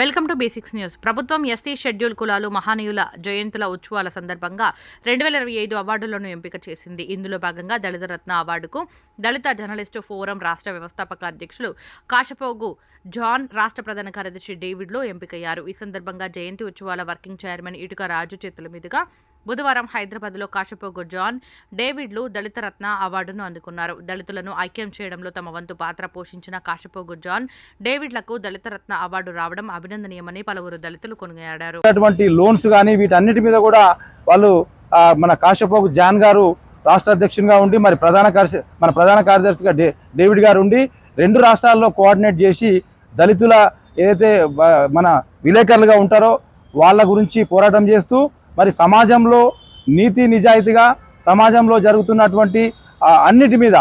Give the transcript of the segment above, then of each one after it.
Welcome to basics news. ప్రభుత్వం SC schedule కులాలు మహానీయుల జయంతుల ఉత్సవాల సందర్భంగా రెండు వేల ఇరవై ఐదు అవార్డులను ఎంపిక చేసింది. ఇందులో భాగంగా దళిత రత్న అవార్డుకు దళిత జర్నలిస్టు ఫోరం రాష్ట్ర వ్యవస్థాపక అధ్యక్షులు కాశపోగు జాన్ రాష్ట్ర ప్రధాన కార్యదర్శి డేవిడ్లో ఎంపికయ్యారు. ఈ సందర్భంగా జయంతి ఉత్సవాల వర్కింగ్ చైర్మన్ ఇటుక రాజు చేతుల మీదుగా బుధవారం హైదరాబాద్లో కాశపోగు జాన్ డేవిడ్లు దళిత రత్న అవార్డును అందుకున్నారు. దళితులను ఐక్యం చేయడంలో తమ వంతు పాత్ర పోషించిన కాశపోగు జాన్ డేవిడ్లకు దళిత రత్న అవార్డు రావడం అభినందనీయమని పలువురు దళితులు కొనియాడారు. అటువంటి లోన్స్ కానీ వీటన్నిటి మీద కూడా వాళ్ళు మన కాషపోగు జాన్ గారు రాష్ట్ర అధ్యక్షునిగా ఉండి మరి ప్రధాన కార్య మన ప్రధాన కార్యదర్శిగా డేవిడ్ గారు ఉండి రెండు రాష్ట్రాల్లో కోఆర్డినేట్ చేసి దళితుల ఏదైతే మన విలేకరులుగా ఉంటారో వాళ్ళ గురించి పోరాటం చేస్తూ మరి సమాజంలో నీతి నిజాయితీగా సమాజంలో జరుగుతున్నటువంటి అన్నిటి మీద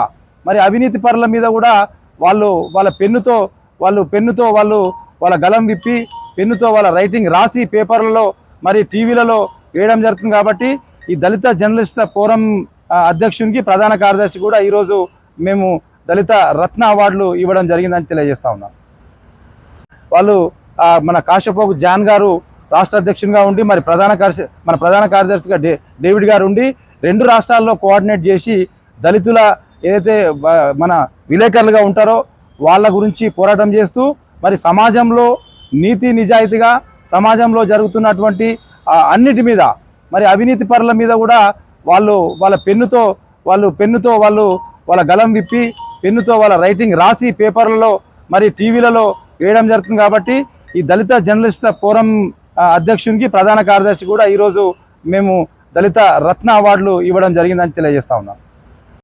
మరి అవినీతి పరుల మీద కూడా వాళ్ళు వాళ్ళ పెన్నుతో వాళ్ళు పెన్నుతో వాళ్ళు వాళ్ళ గలం విప్పి పెన్నుతో వాళ్ళ రైటింగ్ రాసి పేపర్లలో మరి టీవీలలో వేయడం జరుగుతుంది కాబట్టి ఈ దళిత జర్నలిస్టుల ఫోరం అధ్యక్షునికి ప్రధాన కార్యదర్శి కూడా ఈరోజు మేము దళిత రత్న అవార్డులు ఇవ్వడం జరిగిందని తెలియజేస్తా ఉన్నాం. వాళ్ళు మన కాశపోకు జాన్ గారు రాష్ట్ర అధ్యక్షునిగా ఉండి మరి ప్రధాన కార్య మన ప్రధాన కార్యదర్శిగా డే డేవిడ్ గారు ఉండి రెండు రాష్ట్రాల్లో కోఆర్డినేట్ చేసి దళితుల ఏదైతే మన విలేకరులుగా ఉంటారో వాళ్ళ గురించి పోరాటం చేస్తూ మరి సమాజంలో నీతి నిజాయితీగా సమాజంలో జరుగుతున్నటువంటి అన్నిటి మీద మరి అవినీతి పరుల మీద కూడా వాళ్ళు వాళ్ళ పెన్నుతో వాళ్ళు పెన్నుతో వాళ్ళు వాళ్ళ గలం విప్పి పెన్నుతో వాళ్ళ రైటింగ్ రాసి పేపర్లలో మరి టీవీలలో వేయడం జరుగుతుంది కాబట్టి ఈ దళిత జర్నలిస్టుల ఫోరం అధ్యక్షునికి ప్రధాన కార్యదర్శి కూడా ఈరోజు మేము దళిత రత్న అవార్డులు ఇవ్వడం జరిగిందని తెలియజేస్తా ఉన్నాం.